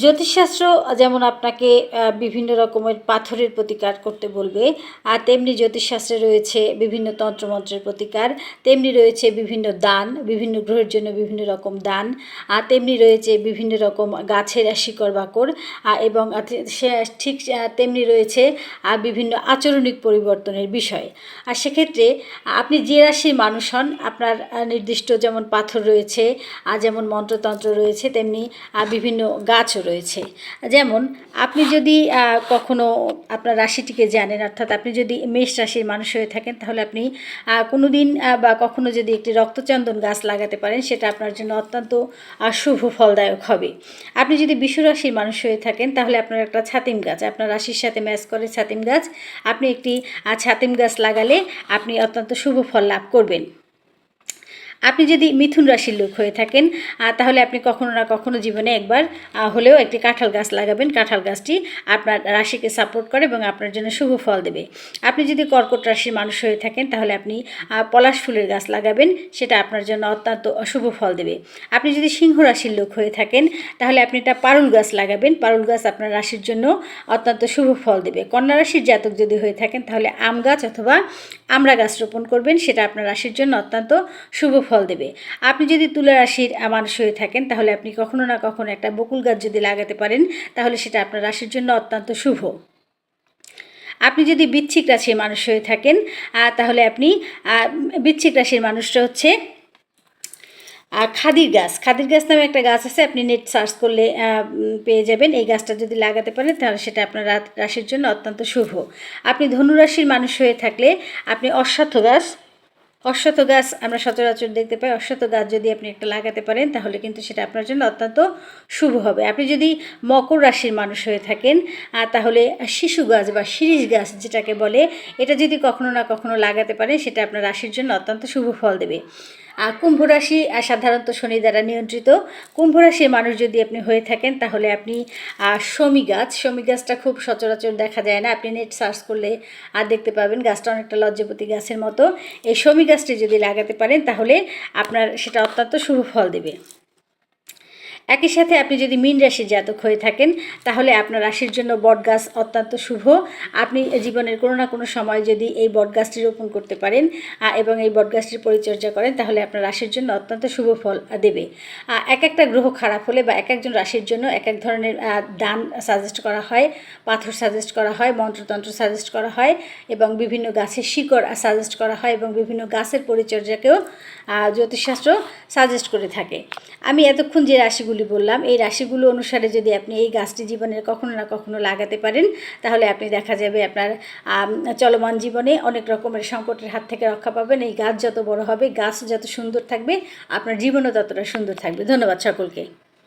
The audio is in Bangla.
জ্যোতিষশাস্ত্র যেমন আপনাকে বিভিন্ন রকমের পাথরের প্রতিকার করতে বলবে, আর তেমনি জ্যোতিষশাস্ত্রে রয়েছে বিভিন্ন তন্ত্রমন্ত্রের প্রতিকার, তেমনি রয়েছে বিভিন্ন দান, বিভিন্ন গ্রহের জন্য বিভিন্ন রকম দান, আর তেমনি রয়েছে বিভিন্ন রকম গাছের শিকড় বাকড় এবং সে, ঠিক তেমনি রয়েছে আর বিভিন্ন আচরণিক পরিবর্তনের বিষয়। আর সেক্ষেত্রে আপনি যে রাশির মানুষ হন, আপনার নির্দিষ্ট যেমন পাথর রয়েছে আর যেমন মন্ত্রতন্ত্র রয়েছে, তেমনি বিভিন্ন গাছও রয়েছে। যেমন, আপনি যদি কখনো আপনার রাশিটিকে জানেন, অর্থাৎ আপনি যদি মেষ রাশির মানুষ হয়ে থাকেন, তাহলে আপনি কোনো দিন বা কখনো যদি একটি রক্তচন্দন গাছ লাগাতে পারেন, সেটা আপনার জন্য অত্যন্ত শুভ ফলদায়ক হবে। আপনি যদি বিশ্ব রাশির মানুষ হয়ে থাকেন, তাহলে আপনার একটা ছাতিম গাছ, আপনার রাশির সাথে ম্যাচ করে ছাতিম গাছ, আপনি একটি ছাতিম গাছ লাগালে আপনি অত্যন্ত শুভ ফল লাভ করবেন। আপনি যদি মিথুন রাশির লোক হয়ে থাকেন তাহলে আপনি কখনো না কখনো জীবনে একবার হলেও একটি কাঁঠাল গাছ লাগাবেন। কাঁঠাল গাছটি আপনার রাশিকে সাপোর্ট করে এবং আপনার জন্য শুভ ফল দেবে। আপনি যদি কর্কট রাশির মানুষ হয়ে থাকেন, তাহলে আপনি পলাশ ফুলের গাছ লাগাবেন, সেটা আপনার জন্য অত্যন্ত শুভ ফল দেবে। আপনি যদি সিংহ রাশির লোক হয়ে থাকেন, তাহলে আপনি একটা পারুল গাছ লাগাবেন। পারুল গাছ আপনার রাশির জন্য অত্যন্ত শুভ ফল দেবে। কন্যা রাশির জাতক যদি হয়ে থাকেন, তাহলে আম গাছ অথবা আমড়া গাছ রোপণ করবেন, সেটা আপনার রাশির জন্য অত্যন্ত শুভ ফল দেবে। আপনি যদি তুলা রাশির মানুষ হয়ে থাকেন, তাহলে আপনি কখনো না কখনো একটা বকুল গাছ যদি লাগাতে পারেন, তাহলে সেটা আপনার রাশির জন্য অত্যন্ত শুভ। আপনি যদি বিচ্ছিক রাশির মানুষ হয়ে থাকেন তাহলে আপনি বিচ্ছিক রাশির মানুষটা হচ্ছে আর খাদির গাছ। খাদির গাছ নামে একটা গাছ আছে, আপনি নেট সার্চ করলে পেয়ে যাবেন। এই গাছটা যদি লাগাতে পারেন, তাহলে সেটা আপনার রাশির জন্য অত্যন্ত শুভ। আপনি ধনুরাশির মানুষ হয়ে থাকলে, আপনি অশ্বত্থ গাছ অশ্বত্থ গাছ আমরা সচরাচর দেখতে পাই। অশ্বত্থ গাছ যদি আপনি একটা লাগাতে পারেন, তাহলে কিন্তু সেটা আপনার জন্য অত্যন্ত শুভ হবে। আপনি যদি মকর রাশির মানুষ হয়ে থাকেন তাহলে শিশু গাছ বা শিরিষ গাছ যেটাকে বলে, এটা যদি কখনো না কখনো লাগাতে পারেন, সেটা আপনার রাশির জন্য অত্যন্ত শুভ ফল দেবে। আর কুম্ভ রাশি সাধারণত শনি দ্বারা নিয়ন্ত্রিত। কুম্ভ রাশির মানুষ যদি আপনি হয়ে থাকেন, তাহলে আপনি শমী গাছ। শমী গাছটা খুব সচরাচর দেখা যায় না। আপনি নেট সার্চ করলে আর দেখতে পাবেন। গাছটা অনেকটা লজ্জাপতি গাছের মতো। এই শমী গাছটি যদি লাগাতে পারেন তাহলে আপনার সেটা অত্যন্ত শুভ ফল দেবে। একই সাথে আপনি যদি মীন রাশির জাতক হয়ে থাকেন, তাহলে আপনার রাশির জন্য বটগাছ অত্যন্ত শুভ। আপনি জীবনের কোনো না কোনো সময় যদি এই বটগাছটি রোপণ করতে পারেন এবং এই বটগাছটির পরিচর্যা করেন, তাহলে আপনার রাশির জন্য অত্যন্ত শুভ ফল দেবে। এক একটা গ্রহ খারাপ হলে বা এক একজন রাশির জন্য এক এক ধরনের দান সাজেস্ট করা হয়, পাথর সাজেস্ট করা হয়, মন্ত্রতন্ত্র সাজেস্ট করা হয়, এবং বিভিন্ন গাছের শিকড় সাজেস্ট করা হয়, এবং বিভিন্ন গাছের পরিচর্যাকেও জ্যোতিষশাস্ত্র সাজেস্ট করে থাকে। আমি এতক্ষণ যে রাশিগুলি বললাম, এই রাশিগুলো অনুসারে যদি আপনি এই গাছটি জীবনের কখনো না কখনো লাগাতে পারেন, তাহলে আপনি দেখা যাবে আপনার চলমান জীবনে অনেক রকমের সংকটের হাত থেকে রক্ষা পাবেন। এই গাছ যত বড় হবে, গাছ যত সুন্দর থাকবে, আপনার জীবনও ততটা সুন্দর থাকবে। ধন্যবাদ সকলকে।